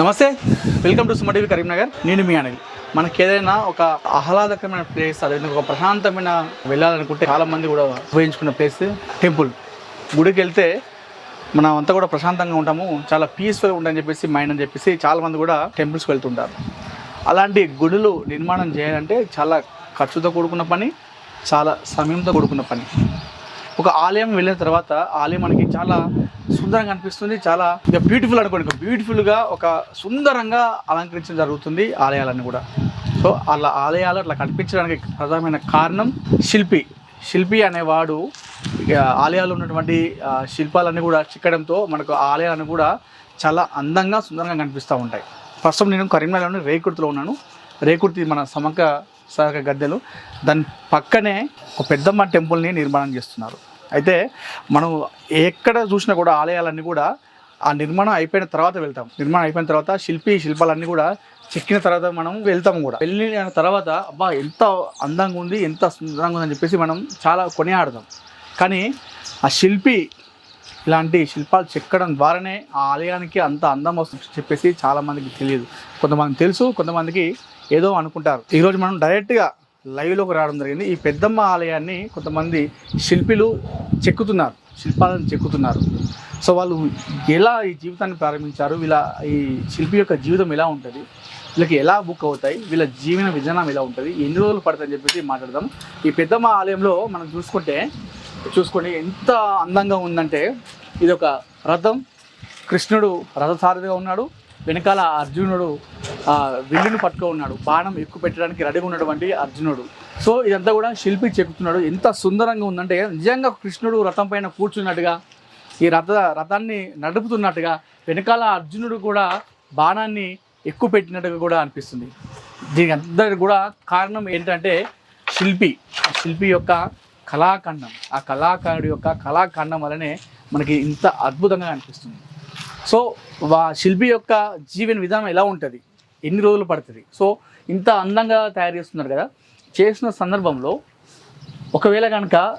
Namaste welcome to Suma TV Karimnagar. నేను మీ అనిల్. మనకి ఏదైనా ఒక ఆహ్లాదకరమైన ప్లేస్ అదేవిధంగా ఒక ప్రశాంతమైన వెళ్ళాలనుకుంటే చాలా మంది కూడా ఉపయోగించుకున్న ప్లేస్ టెంపుల్. గుడికి వెళ్తే మనం అంతా కూడా ప్రశాంతంగా ఉంటాము చాలా పీస్ఫుల్గా ఉంటాయని చెప్పేసి మైండ్ అని చెప్పేసి చాలా మంది కూడా టెంపుల్స్కి వెళ్తుంటారు. అలాంటి గుడులు నిర్మాణం చేయాలంటే చాలా ఖర్చుతో కూడుకున్న పని చాలా సమయంతో కూడుకున్న పని. ఒక ఆలయం వెళ్ళిన తర్వాత ఆలయం మనకి చాలా సుందరంగా అనిపిస్తుంది చాలా ఇక బ్యూటిఫుల్ అనుకోండి. బ్యూటిఫుల్గా ఒక సుందరంగా అలంకరించడం జరుగుతుంది ఆలయాలన్నీ కూడా. సో అలా ఆలయాలు అట్లా కనిపించడానికి ప్రధానమైన కారణం శిల్పి. శిల్పి అనేవాడు ఇక ఆలయాలు ఉన్నటువంటి శిల్పాలన్నీ కూడా చిక్కడంతో మనకు ఆలయాలన్నీ కూడా చాలా అందంగా సుందరంగా కనిపిస్తూ ఉంటాయి. ప్రస్తుతం నేను కరీంనగర్లోని రేకుర్తిలో ఉన్నాను. రేకుర్తి మన సమక సహక గద్దెలు. దాని పక్కనే ఒక పెద్దమ్మ టెంపుల్ని నిర్మాణం చేస్తున్నారు. అయితే మనం ఎక్కడ చూసినా కూడా ఆలయాలన్నీ కూడా ఆ నిర్మాణం అయిపోయిన తర్వాత వెళ్తాం. నిర్మాణం అయిపోయిన తర్వాత శిల్పి శిల్పాలన్నీ కూడా చెక్కిన తర్వాత మనం వెళ్తాము కూడా. వెళ్ళిన తర్వాత అబ్బా ఎంత అందంగా ఉంది ఎంత సుందరంగా ఉంది అని చెప్పేసి మనం చాలా కొనియాడతాం. కానీ ఆ శిల్పి ఇలాంటి శిల్పాలు చెక్కడం ద్వారానే ఆ ఆలయానికి అంత అందం వస్తుంది చెప్పేసి చాలామందికి తెలియదు. కొంతమందికి తెలుసు కొంతమందికి ఏదో అనుకుంటారు. ఈరోజు మనం డైరెక్ట్గా లైవ్లోకి రావడం జరిగింది. ఈ పెద్దమ్మ ఆలయాన్ని కొంతమంది శిల్పులు చెక్కుతున్నారు. శిల్పాలను చెక్కుతున్నారు. సో వాళ్ళు ఎలా ఈ జీవితాన్ని ప్రారంభించారు? వీళ్ళ ఈ శిల్పి యొక్క జీవితం ఎలా ఉంటుంది? వీళ్ళకి ఎలా బుక్ అవుతాయి? వీళ్ళ జీవన విధానం ఎలా ఉంటుంది? ఎన్ని రోజులు పడుతుందని చెప్పేసి మాట్లాడదాం. ఈ పెద్దమ్మ ఆలయంలో మనం చూసుకుంటే చూసుకోండి ఎంత అందంగా ఉందంటే ఇది ఒక రథం. కృష్ణుడు రథసారథిగా ఉన్నాడు. వెనకాల అర్జునుడు విల్లును పట్టుకో ఉన్నాడు. బాణం ఎక్కువ పెట్టడానికి రెడీగా ఉన్నటువంటి అర్జునుడు. సో ఇదంతా కూడా శిల్పి చెబుతున్నాడు. ఎంత సుందరంగా ఉందంటే నిజంగా కృష్ణుడు రథం పైన కూర్చున్నట్టుగా ఈ రథ రథాన్ని నడుపుతున్నట్టుగా వెనకాల అర్జునుడు కూడా బాణాన్ని ఎక్కువ పెట్టినట్టుగా కూడా అనిపిస్తుంది. దీనికి అందరికి కూడా కారణం ఏంటంటే శిల్పి. శిల్పి యొక్క కళాఖండం. ఆ కళాకారుడి యొక్క కళాఖండం వలనే మనకి ఇంత అద్భుతంగా అనిపిస్తుంది. సో వా శిల్పి యొక్క జీవన విధానం ఎలా ఉంటుంది? ఎన్ని రోజులు పడుతుంది? సో ఇంత అందంగా తయారు చేస్తున్నారు కదా. చేసిన సందర్భంలో ఒకవేళ కనుక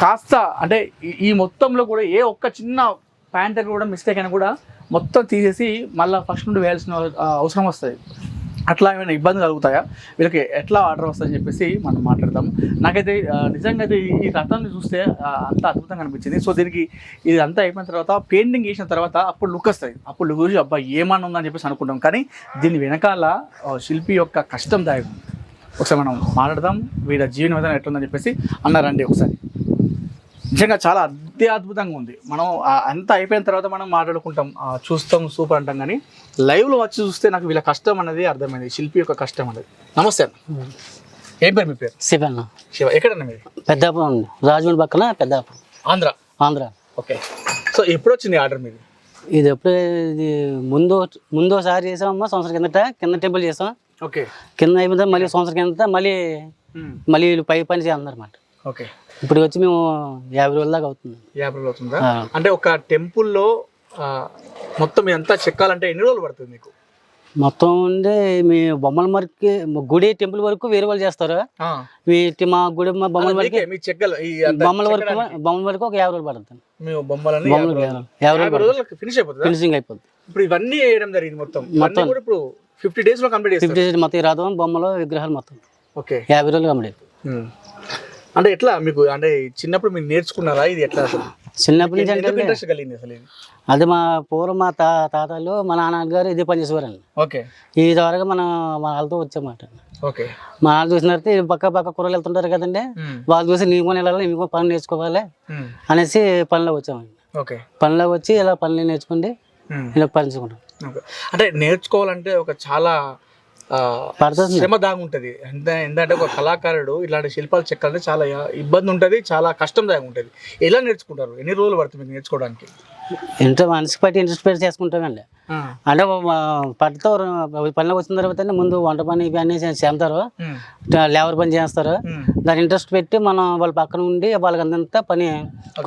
కాస్త అంటే ఈ- మొత్తంలో కూడా ఏ ఒక్క చిన్న ప్యాంటర్ కూడా మిస్టేక్ అయినా కూడా మొత్తం తీసేసి మళ్ళీ ఫస్ట్ నుండి వేయాల్సిన అవసరం వస్తుంది. అట్లా ఏమైనా ఇబ్బంది కలుగుతాయా? వీళ్ళకి ఎట్లా ఆర్డర్ వస్తుందని చెప్పేసి మనం మాట్లాడదాం. నాకైతే నిజంగా అయితే ఈ- రథాన్ని చూస్తే అంత అద్భుతంగా అనిపించింది. సో దీనికి ఇది అంతా అయిపోయిన తర్వాత పెయింటింగ్ వేసిన తర్వాత అప్పుడు లుక్ వస్తుంది. అప్పుడు లుక్ చూసి అబ్బా ఏమన్నా ఉందని చెప్పేసి అనుకుంటాం. కానీ దీని వెనకాల శిల్పి యొక్క కష్టం దాయకం. ఒకసారి మనం మాట్లాడదాం. వీళ్ళ జీవన విధానం ఎట్లుందని చెప్పేసి అన్నారండి ఒకసారి. నిజంగా చాలా అద్భుతంగా ఉంది. మనం అంతా అయిపోయిన తర్వాత మనం మాట్లాడుకుంటాం చూస్తాం సూపర్ అంటాం కానీ లైవ్లో వచ్చి చూస్తే నాకు వీళ్ళ కష్టం అనేది అర్థమైంది. శిల్పి యొక్క కష్టం అనేది నమస్తే ఏం పేరు మీ పేరు? శివన్న శివ. ఎక్కడన్నా మీది పెద్దాపురం రాజమండ్రి పక్కన పెద్దాపురం. ఆంధ్ర? ఆంధ్ర. ఓకే. సో ఎప్పుడు వచ్చింది ఆర్డర్ మీది? ఇది ఎప్పుడు ఇది ముందు ముందోసారి చేసామమ్మా సంవత్సరం కిందట కింద టెంపుల్ చేసాం. ఓకే. కింద అయిపోతే మళ్ళీ సంవత్సరం కిందట మళ్ళీ మళ్ళీ వీళ్ళు పై పని చేయాలన్నమాట ఓకే. ఇప్పుడు వచ్చి మేము యాభై రోజుల దాకా అవుతుంది. యాభై రోజులు అవుతుందా. అంటే ఒక టెంపుల్లో మొత్తం ఇదంతా చెక్కాలంటే ఎన్ని రోజులు పడుతుంది మీకు? మొత్తం ఉండే మీ బొమ్మల మరికి గుడి టెంపుల్ వరకు వేరే వాళ్ళు చేస్తారు. వీటి మా గుడి మా బొమ్మల వరకు బొమ్మల వరకు బొమ్మల వరకు ఒక యాభై రోజులు పడుతుంది. యాభై రోజులు. ఫినిష్ అయిపోతుందా? ఫినిషింగ్ అయిపోద్ది ఇప్పుడు ఇవన్నీ వేయడం జరిగింది మొత్తం. మొత్తం. ఇప్పుడు ఫిఫ్టీ డేస్లో కంప్లీట్ చేస్తారు. ఫిఫ్టీ మొత్తం ఈ రథం బొమ్మలు విగ్రహాలు మొత్తం. ఓకే. యాభై రోజులు కంప్లీట్ అంటే ఎట్లా మీకు అంటే చిన్నప్పుడు మీరు నేర్చుకున్నారా ఇది ఎట్లా చిన్నప్పటి నుంచి అంటే ఇంట్రెస్ట్ కలిగింది అసలు ఇది? అది మా పూర్వం మా తా తాతలు మా నాన్నగారు ఇదే పని చేసేవారండి. ఓకే. ఈ ద్వారా మనం మా వాళ్ళతో వచ్చామాట. ఓకే. మా వాళ్ళు చూసిన తర్వాత పక్క పక్క కూరలు వెళ్తుంటారు కదండి వాళ్ళు చూసి నీకు కూడా వెళ్ళాలి? నీకు కూడా పని నేర్చుకోవాలి? అనేసి పనిలో వచ్చామండి. ఓకే. పనిలో వచ్చి ఇలా పనులు నేర్చుకుంటే ఇలా పనిచుకుంటాం. అంటే నేర్చుకోవాలంటే ఒక చాలా శ్రమ దాగుంటది. ఎంత ఎందుకంటే ఒక కళాకారుడు ఇలాంటి శిల్పాలు చెక్కాలంటే చాలా ఇబ్బంది ఉంటుంది చాలా కష్టం దాగి ఉంటుంది. ఎలా నేర్చుకుంటారు? ఎన్ని రోజులు పడుతుంది మీకు నేర్చుకోవడానికి? ఇంటర్ మనసుకి పట్టి ఇంట్రెస్ట్ పెట్టి చేసుకుంటామండి. అంటే పట్టుతో పనిలో వచ్చిన తర్వాత ముందు వంట పని ఇవి అన్నీ చేస్తారు. లేబర్ పని చేస్తారు. దాని ఇంట్రెస్ట్ పెట్టి మనం వాళ్ళ పక్కన ఉండి వాళ్ళకి అంతా పని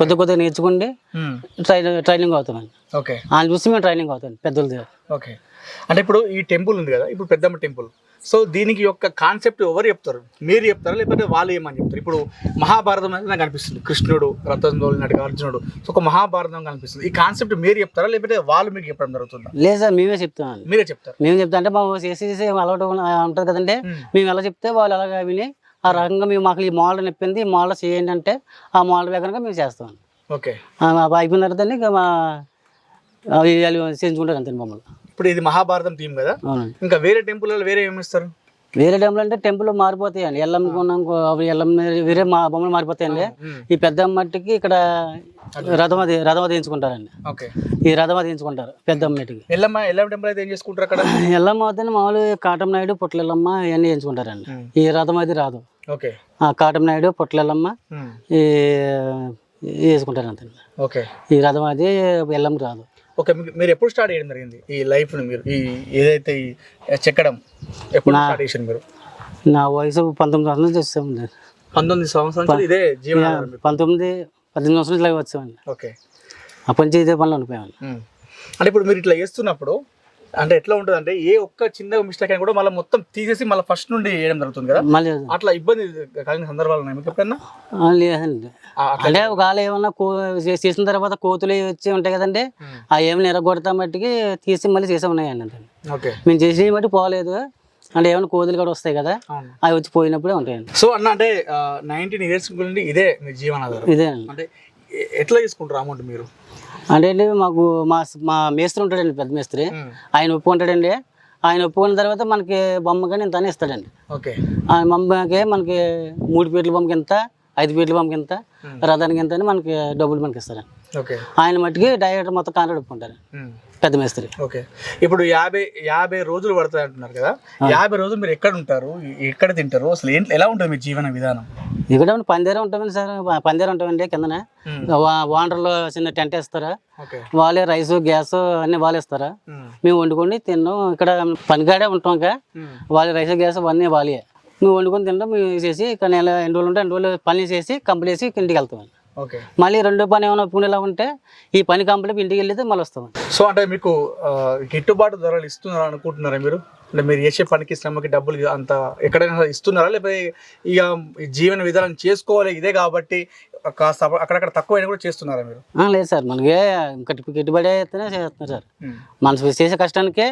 కొద్ది కొద్దిగా నేర్చుకుండి ట్రైన్ ట్రైనింగ్ అవుతామండి. ఓకే. వాళ్ళు చూసి మేము ట్రైనింగ్ అవుతాం పెద్దల దగ్గర. ఓకే. అంటే ఇప్పుడు ఈ టెంపుల్ ఉంది కదా ఇప్పుడు పెద్దమ్మ టెంపుల్. సో దీనికి యొక్క కాన్సెప్ట్ ఎవరు చెప్తారు? మీరు చెప్తారా? లేకపోతే వాళ్ళు ఏమని చెప్తారు? ఇప్పుడు మహాభారతం అనేది నాకు అనిపిస్తుంది కృష్ణుడు రథం తోలినట్టుగా అర్జునుడు. సో ఒక మహాభారతం కనిపిస్తుంది. ఈ కాన్సెప్ట్ మీరు చెప్తారా? లేకపోతే వాళ్ళు మీకు చెప్పడం జరుగుతుందా? లేదు సార్ మేమే చెప్తామండి. మీరే చెప్తారు? మేము చెప్తా. అంటే మాకు చేసి చేసి అలవాటు ఉంటుంది కదండి. మేము. ఎలా చెప్తే వాళ్ళు అలాగా విని ఆ రకంగా మేము మాకు ఈ మోడల్ చెప్పింది ఈ మోడల్ చేయండి అంటే ఆ మోడల్ ప్రకారంగా మేము చేస్తాం. ఓకే. మా అయిపోయిన తర్వాత మా అవి చేయించుకుంటారు అంతే మమ్మల్ని. ఇప్పుడు ఇది మహాభారతం థీమ్ కదా? ఇంకా వేరే టెంపుల్ వేరే ఏమి ఇస్తారు వేరే టైంలో అంటే టెంపుల్ మారిపోతాయండి. ఎల్లం కొన్నాం అవి ఎల్లం వేరే మా బొమ్మలు మారిపోతాయండి. ఈ పెద్ద మట్టికి ఇక్కడ రథం అది రథం ఓకే. ఈ రథం అది ఎంచుకుంటారు పెద్ద మట్టికి. ఎల్లమ్మ ఎల్లమ్మ టెంపుల్ అయితే ఏం చేసుకుంటారు అక్కడ? ఎల్లమ్మ అవుతుంది మామూలు కాటం నాయుడు పుట్లెల్లమ్మ ఇవన్నీ ఎంచుకుంటారండి ఈ రథం అది రాదు. ఓకే. ఆ కాటం నాయుడు పుట్లెల్లమ్మ ఈ వేసుకుంటారు అంతే ఓకే. ఈ రథం అది ఎల్లం రాదు. ఓకే మీరు ఎప్పుడు స్టార్ట్ చేయడం జరిగింది? ఈ లైఫ్ని మీరు ఈ ఏదైతే ఈ చెక్కడం ఎప్పుడు స్టార్ట్ చేశారు మీరు? నా వయసు పంతొమ్మిది సంవత్సరాల నుంచి పంతొమ్మిది సంవత్సరాల ఇదే మీకు. పంతొమ్మిది పద్దెనిమిది సంవత్సరాల ఇలాగ వచ్చామండి. ఓకే. అప్పటి నుంచి ఇదే పనిలో ఉండిపోయామండి. ఉమ్. అంటే ఇప్పుడు మీరు ఇట్లా చేస్తున్నప్పుడు అంటే ఎట్లా ఉంటుంది అంటే ఏ ఒక్క చిన్న మిస్టేక్ అయినా కూడా మళ్ళీ మొత్తం తీసేసి మళ్ళీ ఫస్ట్ నుండి చేయడం జరుగుతుంది కదా? మళ్ళీ అట్లా ఇబ్బంది కలిగిన సందర్భాలు ఉన్నాయి మీకు ఎప్పుడన్నా? లేదండి. అంటే ఒకవేళ ఏమన్నా కో చేసిన తర్వాత కోతులు వచ్చి ఉంటాయి కదండి. ఆ ఏమైనా ఎరగొడతా మట్టికి తీసి మళ్ళీ చేసే ఉన్నాయండి అంతే ఓకే. మేము చేసి మట్టి పోలేదు. అంటే ఏమైనా కోతులు కూడా వస్తాయి కదా అవి వచ్చి పోయినప్పుడే ఉంటాయండి. సో అన్న అంటే నైన్టీన్ ఇయర్స్ నుండి ఇదే మీ జీవనాధారం. ఇదే అంటే ఎట్లా తీసుకుంటారు అమౌంట్ మీరు? అంటే అండి మాకు మా మా మేస్త్రి ఉంటాడండి పెద్ద మేస్త్రి. ఆయన ఒప్పుకుంటాడండి. ఆయన ఒప్పుకున్న తర్వాత మనకి బొమ్మ కానీ ఇంత అని ఇస్తాడండి. ఓకే. ఆ బొమ్మకి మనకి మూడు పీట్ల బొమ్మకి ఎంత ఐదు పీట్ల బొమ్మకి ఎంత రథానికి ఎంత అని మనకి డబ్బులు మనకి ఇస్తారండి. ఆయన మట్టుకి డైరెక్టర్ మొత్తం కాంట్రాక్ట్ ఒప్పుకుంటారు. పెద్ద మేస్త్రి. ఓకే. ఇప్పుడు యాభై యాభై రోజులు పడుతుంది అంటున్నారు కదా. యాభై రోజులు మీరు ఎక్కడ ఉంటారు? ఎక్కడ తింటారు? అసలు ఏంటి ఎలా ఉంటుంది మీ జీవన విధానం? ఇక్కడ పందేరం ఉంటామండి సార్? పందేరం ఉంటామండి కిందన. వా- వాండర్లో చిన్న టెంట్ వేస్తారా? వాళ్ళే రైస్ గ్యాస్ అన్ని వాళ్ళు ఇస్తారా. మేము. వండుకొని తిన్నాం. ఇక్కడ పనికాడే ఉంటాం. వాళ్ళ రైస్ గ్యాస్ అవన్నీ వాళ్ళే. మేము వండుకొని తింటాం. మేము చేసి కానీ ఎలా ఎన్ని రోజులు ఉంటే ఎన్ని రోజులు పని చేసి కంప్లీట్ చేసి ఇంటికి వెళ్తాం మళ్ళీ రెండో పని ఏమైనా ఒప్పుకునేలా ఉంటే ఈ పని కంప్లీట్ ఇంటికి వెళ్తే మళ్ళీ వస్తాం సో అంటే మీకు గిట్టుబాటు ధరలు ఇస్తున్నారు అనుకుంటున్నారా మీరు? అంటే మీరు చేసే పనికి శ్రమకి డబ్బులు అంత ఎక్కడైనా ఇస్తున్నారా? లేకపోతే ఇక జీవన విధానం చేసుకోవాలి ఇదే కాబట్టి కాస్త అక్కడక్కడ తక్కువైనా కూడా చేస్తున్నారా మీరు? లేదు సార్ మనకి గిట్టుబడి అయితేనే చేస్తున్నారు సార్. ఉమ్. మనం చేసే కష్టానికే.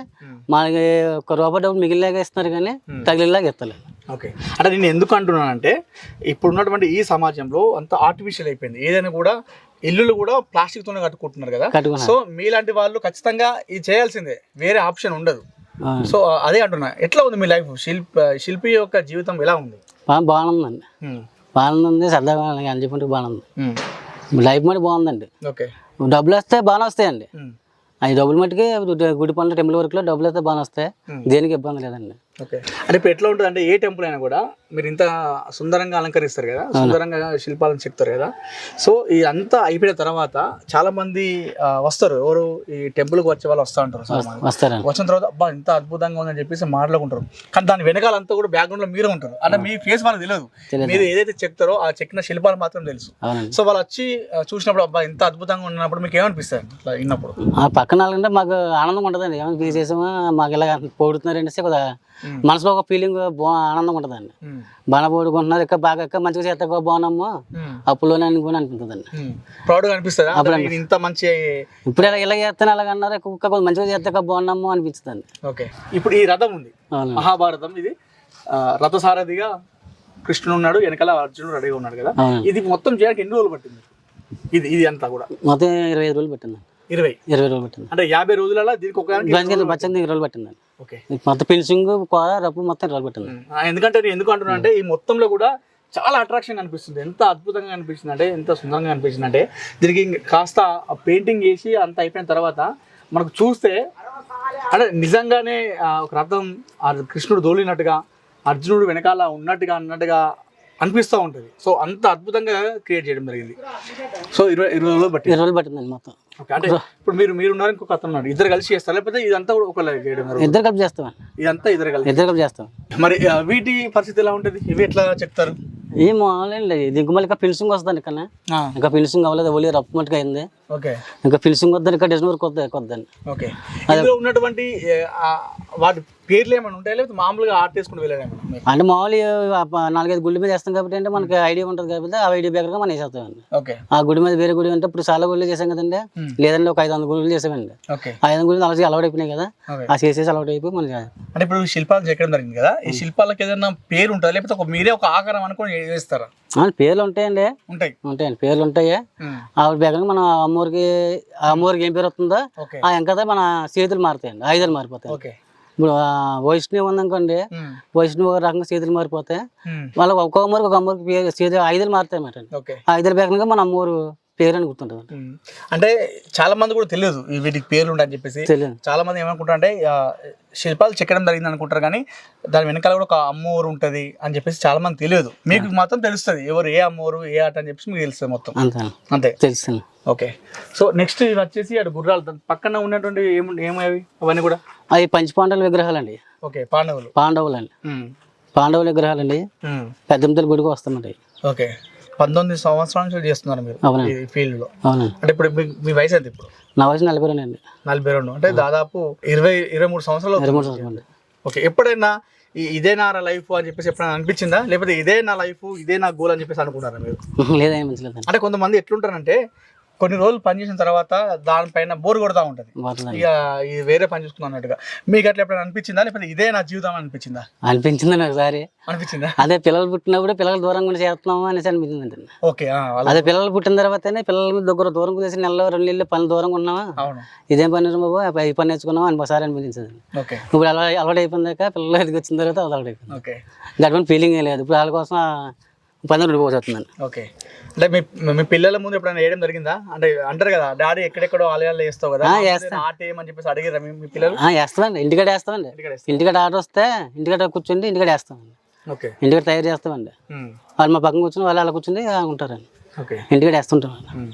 మనకి ఒక రూపాయి డబ్బులు మిగిలిలాగా ఇస్తున్నారు కానీ తగిలిలాగా ఇస్తలేదు ఓకే. అంటే నేను ఎందుకు అంటున్నానంటే ఇప్పుడు ఉన్నటువంటి ఈ సమాజంలో అంత ఆర్టిఫిషియల్ అయిపోయింది. ఏదైనా కూడా ఇల్లులు కూడా ప్లాస్టిక్ తోనే కట్టుకుంటున్నారు కదా. సో మీలాంటి వాళ్ళు ఖచ్చితంగా ఇది చేయాల్సిందే. వేరే ఆప్షన్ ఉండదు. సో అదే అంటున్నా. ఎట్లా ఉంది మీ లైఫ్? శిల్ప శిల్పి యొక్క జీవితం ఎలా ఉంది? బాగుందండి. ఉమ్. బాగుంది సరదాగా అని చెప్పుకుంటే బాగుంది. లైఫ్ మట్టి బాగుందండి. ఓకే. డబ్బులు వస్తే బాగానే వస్తాయండి. అవి డబ్బులు మట్టుకి గుడి పనులు టెంపుల్ వర్క్లో డబ్బులు అయితే బాగానే వస్తాయి. దేనికి ఇబ్బంది లేదండి. అంటే ఇప్పుడు ఎట్లా ఉంటుంది అంటే ఏ టెంపుల్ అయినా కూడా మీరు ఇంత సుందరంగా అలంకరిస్తారు కదా సుందరంగా శిల్పాలను చెక్తారు కదా. సో ఇదంతా అయిపోయిన తర్వాత చాలా మంది వస్తారు. ఎవరు ఈ టెంపుల్కి వచ్చే వాళ్ళు వస్తూ ఉంటారు వచ్చిన తర్వాత అబ్బా ఇంత అద్భుతంగా ఉందని చెప్పేసి మాట్లాడుకుంటారు. కానీ దాని వెనకాల అంతా కూడా బ్యాక్గ్రౌండ్లో మీరే ఉంటారు. అంటే మీ ఫేస్ వాళ్ళకి తెలియదు. మీరు ఏదైతే చెప్తారో ఆ చెక్కిన శిల్పాలు మాత్రం తెలుసు. సో వాళ్ళు వచ్చి చూసినప్పుడు అబ్బా ఇంత అద్భుతంగా ఉన్నప్పుడు మీకు ఏమనిపిస్తుంది? అట్లా విన్నప్పుడు. ఆ పక్కన వాళ్ళంటే మాకు ఆనందం ఉంటుందండి. ఏమైనా ఫీల్ చేసామా మాకు ఇలా పోడుతున్నారంటే కొద్దిగా ఉమ్. మనసులో ఒక ఫీలింగ్ బా ఆనందం ఉంటుందండి. ఉమ్. బాగా పోడుకుంటున్నారు ఇంకా బాగా ఇంకా మంచిగా చేస్తాకో బాగున్నాము. అప్పులోనే అనుకుని అనిపిస్తుందండి. ప్రౌడ్గా అనిపిస్తుందా? నేను ఇంత మంచి ఇప్పుడు ఇలా ఇలా చేస్తాను అలాగ అన్నారు ఇంకా కొంచెం మంచిగా చేస్తాక బాగున్నాము అనిపిస్తుంది ఓకే. ఇప్పుడు ఈ రథం ఉంది. మహాభారతం ఇది. రథసారథిగా కృష్ణుడు ఉన్నాడు వెనకాల అర్జునుడు రెడీగా ఉన్నాడు కదా. ఇది మొత్తం చేయడానికి ఎన్ని రోజులు పట్టింది? ఇది ఇది అంతా కూడా? మొత్తం ఇరవై ఐదు రోజులు పట్టిందండి. ఇరవై. ఇరవై రోజులు పట్టింది. అంటే యాభై రోజులలో దీనికి ఒక దానికి పచ్చని ఇరవై రోజులు పట్టిందండి ఓకే. మొత్తం ఫినిషింగ్ కూర రప్పు మొత్తం రోజులు పట్టింది. ఎందుకంటే నేను ఎందుకు అంటున్నా అంటే ఈ మొత్తంలో కూడా చాలా అట్రాక్షన్ కనిపిస్తుంది ఎంత అద్భుతంగా కనిపిస్తుంది అంటే ఎంత సుందరంగా కనిపిస్తుంది అంటే దీనికి కాస్త పెయింటింగ్ చేసి అంత అయిపోయిన తర్వాత మనకు చూస్తే అంటే నిజంగానే ఒక రథం కృష్ణుడు దోలినట్టుగా అర్జునుడు వెనకాల ఉన్నట్టుగా అన్నట్టుగా అనిపిస్తూ ఉంటుంది. సో అంత అద్భుతంగా క్రియేట్ చేయడం జరిగింది. సో ఇరవై ఇరవై రోజులు బట్టి ఇరవై రోజులు పట్టిందండి మొత్తం. ఓకే అంటే ఇప్పుడు మీరు మీరు ఉన్నారు ఇంకొక అతను ఉన్నాడు. ఇద్దరు కలిసి చేస్తారు? లేకపోతే ఇదంతా ఒకళ్ళు చేయడం? ఇద్దరు కలిపి చేస్తామండి ఇదంతా ఇద్దరు కలిసి ఇద్దరు కలిపి చేస్తాం. మరి వీటి పరిస్థితి ఎలా ఉంటుంది? ఇవి ఎట్లా చెప్తారు? ఈ మామూలు దిగుమల ఇంకా ఫినిషింగ్ వస్తుంది ఇక్కడ ఇంకా ఫినిషింగ్ అవ్వలేదు. ఓన్లీ రప్పు మట్టుకు అయింది. ఓకే. ఇంకా ఫినిషింగ్ వద్దని ఇంకా డిజైన్ వర్క్ వద్ద కొద్దండి ఓకే. ఇందులో ఉన్నటువంటి ఏ, వాటి పేర్లు ఏమైనా ఉంటాయి? లేకపోతే మామూలుగా ఆర్ట్ వేసుకుని మీరు? అంటే మామూలు ఆ ప- నాలుగైదు గుడి మీద వేస్తాం కాబట్టి అంటే మనకి ఐడియా ఉంటుంది కాబట్టి ఆ ఐడియా బేకర్గా మనం వేసేస్తామండి ఓకే. ఆ గుడి మీద వేరే గుడి అంటే ఇప్పుడు చాలా గుళ్ళు చేసాం కదండి. లేదండి ఒక ఐదు వందల గుళ్ళు చేసామండి ఐదు వందల గుళ్ళు అలాగే అలవాటు అయిపోయినాయి కదా. ఆ చేసేసి అలవాటు అయిపోయి మనం. అంటే ఇప్పుడు శిల్పాలు చెక్కడం జరిగింది కదా ఈ శిల్పాలకు ఏదైనా పేరు ఉంటుందా? లేకపోతే ఒక మీరే ఒక ఆకారం అనుకొని వేస్తారా? పేర్లు ఉంటాయండి. ఉంటాయి. ఉంటాయండి. పేర్లు ఉంటాయి. ఆవిడ బేకర్గా మన అమ్మూరికి అమ్మూరికి ఏం పేరు వస్తుందో ఆ వెంకట మన చేతులు మారుతాయండి. ఐదులు మారిపోతాయి. ఓకే. ఇప్పుడు వైష్ణవి ఉందనుకోండి. వైష్ణవి ఒక రకంగా చేతులు మారిపోతాయి ఉమ్. వాళ్ళకి ఒక్కొక్క అమ్మూరికి ఒక చేతులు ఐదులు మారుతాయి ఆ ఐదుల బేకర్గా మన అమ్మూరు పేరు అని గుర్తుంటుంది. అంటే చాలా మంది కూడా తెలియదు వీటికి పేర్లు ఉంటాయని చెప్పేసి. చాలా మంది ఏమనుకుంటారు అంటే శిల్పాలు చెక్కడం జరిగింది అనుకుంటారు కానీ దాని వెనకాల కూడా ఒక అమ్మవారు ఉంటది అని చెప్పేసి చాలా మంది తెలియదు. మీకు మాత్రం తెలుస్తుంది ఎవరు ఏ అమ్మవారు ఏ ఆట అని చెప్పేసి మీకు తెలుస్తుంది మొత్తం. అంతే అంతే. తెలుసు ఓకే. సో నెక్స్ట్ ఇది వచ్చేసి అటు గుర్రాలు. పక్కన ఉన్నటువంటి ఏము ఏమవి? అవన్నీ కూడా? అవి పంచపాండవుల విగ్రహాలండి. ఓకే పాండవులు. పాండవులు అండి. పాండవుల విగ్రహాలండి. ఉమ్. పెద్దమ్మతల గుడికి వస్తామండి ఓకే. పంతొమ్మిది సంవత్సరాల నుంచి చేస్తున్నారు మీరు. ఈ ఫీల్డ్లో అంటే ఇప్పుడు మీ- వయసు ఎంత ఇప్పుడు? నా వయసు నలభై రెండు అండి. నలభై రెండు. అంటే దాదాపు ఇరవై ఇరవై మూడు సంవత్సరాలు ఇరవై మూడు అవుతుంది. సంవత్సరాలు అండి. ఓకే ఎప్పుడైనా ఇదే నా లైఫ్ అని చెప్పేసి ఎప్పుడైనా అనిపించిందా? లేకపోతే ఇదే నా లైఫ్ ఇదే నా గోల్ అని చెప్పేసి అనుకున్నారా మీరు? లేదేం అంటే కొంతమంది ఎట్లుంటారంటే కొన్ని రోజులు పనిచేసిన తర్వాత దానిపైన బోర్ కొడతా ఉంటది. ఇక ఇది వేరే పని చూసుకుందాం అన్నట్టుగా. మీకు అట్లా ఎప్పుడైనా అనిపించిందా? లేకపోతే ఇదే నా జీవితం అనిపించిందా? అనిపించిందండి ఒకసారి. అనిపించిందా? అదే పిల్లలు పుట్టినప్పుడు పిల్లలు దూరంగా ఉండి చేస్తున్నాము అనేసి అనిపించిందండి. ఓకే అదే పిల్లలు పుట్టిన తర్వాతనే పిల్లల దగ్గర దూరం కుదేసి నెలలో రెండు నెలలు పని దూరంగా ఉన్నామా? అవును. ఇదేం పని బాబు ఈ పని నేర్చుకున్నాం అని ఒకసారి అనిపించింది. ఓకే. ఇప్పుడు అలా అలవాటు అయిపోయిందాక పిల్లలు ఎదిగి వచ్చిన తర్వాత అలవాటు అయిపోయింది. గటువంటి ఫీలింగ్ ఏం లేదు. ఇప్పుడు వాళ్ళ కోసం ఆ పని ఉండిపోతుందండి ఓకే. అంటే మీ మీ పిల్లల ముందు ఎప్పుడైనా వేయడం జరిగిందా? అంటే అంటారు కదా డాడీ ఎక్కడెక్కడో ఆలయాలు వేస్తావు కదా ఆ, మాకు వేస్తా. ఆట ఏమని చెప్పేసి అడిగారా మీ పిల్లలు? వేస్తామండి. ఇంటికాడ వేస్తామండి. ఇంటికాడ ఆర్డర్ వస్తే ఇంటికాడ కూర్చుండి ఇంటికాడ వేస్తామండి. ఓకే. ఇంటికాడ తయారు చేస్తామండి. వాళ్ళు మా పక్కన కూర్చుని వాళ్ళు అలా కూర్చుని ఉంటారండి. వేస్తుంటామండి ఉమ్.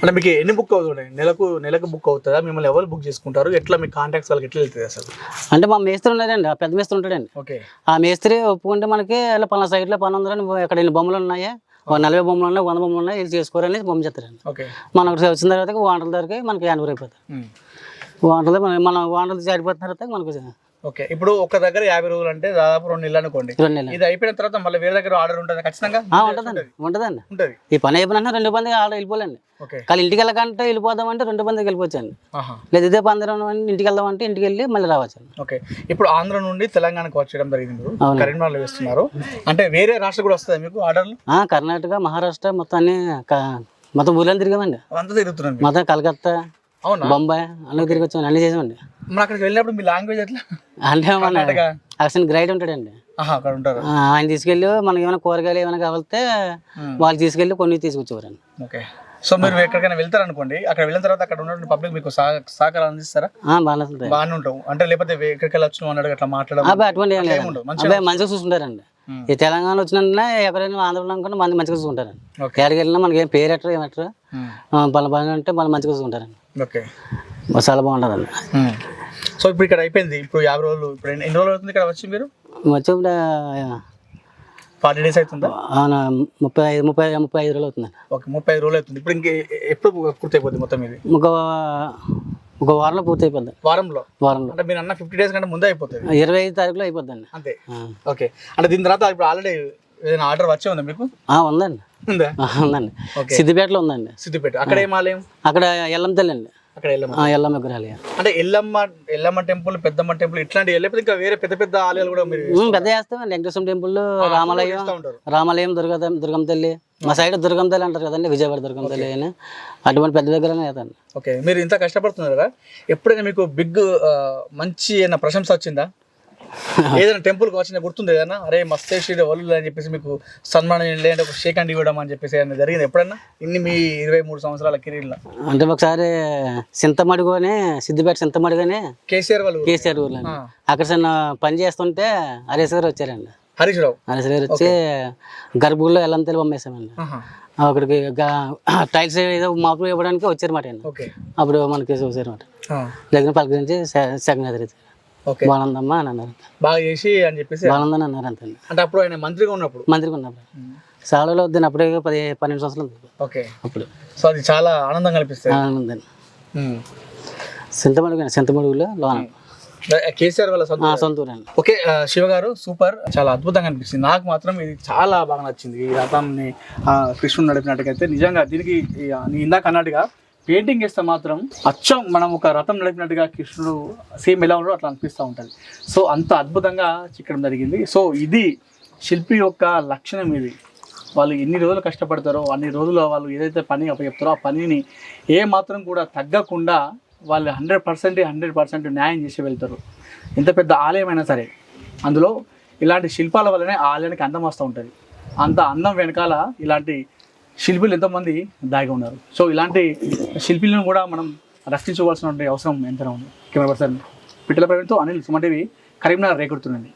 అంటే మీకు ఎన్ని బుక్ అవుతుంది నెలకు నెలకు బుక్ అవుతుందా? మిమ్మల్ని ఎవరు బుక్ చేసుకుంటారు? ఎట్లా మీ కాంటాక్ట్స్ వాళ్ళకి ఎట్లా వెళ్తుంది అసలు? అంటే మా మేస్త్రి ఉన్నాడండి ఆ పెద్ద మేస్త్రి ఉంటాడండి. ఓకే. ఆ మేస్త్రి ఒప్పుకుంటే మనకి ఇలా పలానా సైడ్లో పని ఉందని ఎక్కడ ఎన్ని బొమ్మలు ఉన్నాయా? నలభై బొమ్మలు ఉన్నాయి వంద బొమ్మలు ఉన్నాయి ఇది చేసుకోరని బొమ్మ చెప్తారండి ఓకే. మనం అక్కడ వచ్చిన తర్వాత వాంటల దగ్గరికి మనకి యాన్వర్. వాంటలు మన మన వాంటలు జారిపోతున్న తర్వాత మనకు ఓకే. ఇప్పుడు ఒక దగ్గర యాభై రోజులు అంటే దాదాపు రెండు నెలలు అనుకోండి. రెండు నెలలు. ఇది అయిపోయిన తర్వాత మళ్ళీ వేరే దగ్గర ఆర్డర్ ఉంటుంది? ఖచ్చితంగా? ఉంటుందండి. ఉంటుందండి. ఉంటుంది. ఈ పని అయిపోయినా రెండు మంది ఆడ వెళ్ళిపోలేండి ఓకే. కానీ ఇంటికి వెళ్ళకంటే వెళ్ళిపోదామంటే రెండు మందికి వెళ్ళిపోవచ్చండి. లేదు ఇదే పందరం ఇంటికి వెళ్దామంటే ఇంటికి వెళ్ళి మళ్ళీ రావచ్చండి. ఓకే. ఇప్పుడు ఆంధ్ర నుండి తెలంగాణకు వచ్చేయడం జరిగింది. మీరు. కరీంనగర్లో వేస్తున్నారు. అంటే వేరే రాష్ట్రం కూడా వస్తుంది మీకు ఆర్డర్లు? కర్ణాటక మహారాష్ట్ర మొత్తం అన్ని మొత్తం ఊళ్ళని తిరిగామండి. అవంతా తిరుగుతున్నారు మీరు. మొత్తం కలకత్తా అవునా? బొంబాయి అన్నీ తిరిగి వచ్చామండి. అన్నీ చేసామండి. మరి అక్కడికి వెళ్ళినప్పుడు మీ లాంగ్వేజ్ ఎట్లా? అంటే మన అసలు గైడ్ ఉంటాడండి. అక్కడ ఉంటారు. ఆయన తీసుకెళ్ళి మనకి ఏమైనా కూరగాయలు ఏమైనా కావాలితే వాళ్ళు తీసుకెళ్ళి కొన్ని తీసుకొచ్చేవారండి. ఓకే. సో మీరు ఎక్కడికైనా వెళ్తారనుకోండి అక్కడ వెళ్ళిన తర్వాత అక్కడ ఉన్నటువంటి పబ్లిక్ మీకు సహ- సహకారం అందిస్తారా? బాగానే ఉంటాం అంటే లేకపోతే ఎక్కడికి వెళ్ళొచ్చు అన్నాడు అట్లా మాట్లాడడం? అటువంటి మంచిగా చూసుకుంటారండి. ఈ తెలంగాణ వచ్చిన ఎక్కడైనా ఆంధ్రలో అనుకుంటే మంది మంచిగా చూసుకుంటారండి. ఎక్కడికి వెళ్ళినా మనకి ఏం పేరు ఎట్టరు ఏమెట్టరు. వాళ్ళ బాగా అంటే వాళ్ళు మంచిగా చూసుకుంటారండి ఓకే. చాలా బాగుంటుందండి. సో ఇప్పుడు ఇక్కడ అయిపోయింది. ఇప్పుడు యాభై రోజులు ఇప్పుడు ఎన్ని రోజులు అవుతుంది ఇక్కడ వచ్చి మీరు? వచ్చినప్పుడు ఫార్టీ డేస్ అవుతుందా? ముప్పై ఐదు ముప్పై ముప్పై ఐదు రోజులు అవుతుందండి. ఓకే ముప్పై ఐదు రోజులు అవుతుంది. ఇప్పుడు ఇంకే ఎప్పుడు పూర్తి అయిపోతుంది మొత్తం ఇది? ఒక ఒక వారంలో పూర్తి అయిపోద్ది వారంలో? వారంలో. అంటే మీరు అన్న ఫిఫ్టీ డేస్ కంటే ముందే అయిపోతుంది. ఇరవై ఐదు తారీఖులో అయిపోద్దండి. అంతే. ఓకే. అంటే దీని తర్వాత ఇప్పుడు ఆల్రెడీ ఏదైనా ఆర్డర్ వచ్చే ఉందా మీకు? ఉందండి. ఉందా? ఉందండి. ఓకే. సిద్దిపేటలో ఉందండి. సిద్దిపేట. అక్కడ ఏం ఆలయం? అక్కడ ఎల్లంతల్లి అండి. అక్కడ ఎల్లమ్మ ఎల్లమ్మ విగ్రహాలు అంటే ఎల్లమ్మ ఎల్లమ్మ టెంపుల్ పెద్దమ్మ టెంపుల్ ఇట్లాంటి లేకపోతే ఇంకా వేరే పెద్ద పెద్ద ఆలయాలు కూడా మీరు పెద్ద చేస్తాం. వెంకటేశ్వర టెంపుల్ రామాలయం రామాలయం దుర్గ దుర్గం తల్లి. మా సైడ్ దుర్గం తల్లి అంటారు కదండి విజయవాడ దుర్గం తల్లి అని. అటువంటి పెద్ద చేస్తాను. ఓకే. మీరు ఇంత కష్టపడుతున్నారు కదా ఎప్పుడైనా మీకు బిగ్ మంచి అయిన ప్రశంస వచ్చిందా? ఏదైనా టెంపుల్కి వచ్చిన గుర్తుంది ఏదైనా? అరే మస్తే శ్రీ వాళ్ళు అని చెప్పేసి మీకు సన్మానం లేదంటే ఒక షేక్ హ్యాండ్ ఇవ్వడం అని చెప్పేసి ఏదైనా జరిగింది ఎప్పుడన్నా? ఇన్ని మీ ఇరవై మూడు సంవత్సరాల కెరీర్లో. అంటే ఒకసారి సింతమడుగు అని సిద్దిపేట సింతమడుగు అని కేసీఆర్ వాళ్ళు కేసీఆర్ ఊర్లో ఆ. అక్కడ చిన్న పని చేస్తుంటే హరీష్ గారు వచ్చారండి. హరీష్ రావు? హరీష్ గారు వచ్చి గర్భగుడిలో ఎల్లం తెలి పంపేశామండి. అక్కడికి టైల్స్ ఏదో మాపు ఇవ్వడానికి వచ్చారన్నమాట అండి. ఓకే. అప్పుడు మనకి చూసారన్నమాట. దగ్గర పలకరించి సెకండ్ ఎదురు ఓకే. బాగుందమ్మా అని అన్నారు. బాగా చేసి అని చెప్పేసి బాగుందని అన్నారు అంతండి అంటే అప్పుడు ఆయన మంత్రిగా ఉన్నప్పుడు? మంత్రికి ఉన్నప్పుడు. సాలలో వద్దని అప్పుడే పది పన్నెండు సంవత్సరాలు ఓకే. అప్పుడు. సో అది చాలా ఆనందంగా అనిపిస్తుంది ఉందండి చింతమడుగు చింతమడుగులో లోన. కేసీఆర్ వాళ్ళ సొంత ఆ, సొంత ఊరండి ఓకే శివ గారు సూపర్. చాలా అద్భుతంగా అనిపించింది నాకు మాత్రం ఇది చాలా బాగా నచ్చింది. ఈ రథంని ఆ, కృష్ణుడు నడిపినట్టుగైతే నిజంగా దీనికి ఇందాక అన్నట్టుగా పెయింటింగ్ వేస్తే మాత్రం అచ్చం మనం ఒక రథం నడిపినట్టుగా కృష్ణుడు సేమ్ ఎలా ఉన్నాడో అట్లా అనిపిస్తూ ఉంటుంది. సో అంత అద్భుతంగా చిక్కడం జరిగింది. సో ఇది శిల్పి యొక్క లక్షణం ఇది. వాళ్ళు ఎన్ని రోజులు కష్టపడతారో అన్ని రోజులు వాళ్ళు ఏదైతే పని అప్పచెప్తారో ఆ పనిని ఏ మాత్రం కూడా తగ్గకుండా వాళ్ళు హండ్రెడ్ పర్సెంట్ హండ్రెడ్ పర్సెంట్ న్యాయం చేసి వెళ్తారు. ఎంత పెద్ద ఆలయం అయినా సరే. అందులో ఇలాంటి శిల్పాల వల్లనే ఆ ఆలయానికి అందం వస్తూ ఉంటుంది. అంత అందం వెనకాల ఇలాంటి శిల్పులు ఎంతోమంది దాగి ఉన్నారు. సో ఇలాంటి శిల్పులను కూడా మనం రక్షించుకోవాల్సిన అవసరం ఎంతైనా ఉంది. కెమెరా పర్సన్ పిట్టల ప్రవీణ్తో అనిల్ సుమన్ కరీంనగర్ రేకొడుతుందండి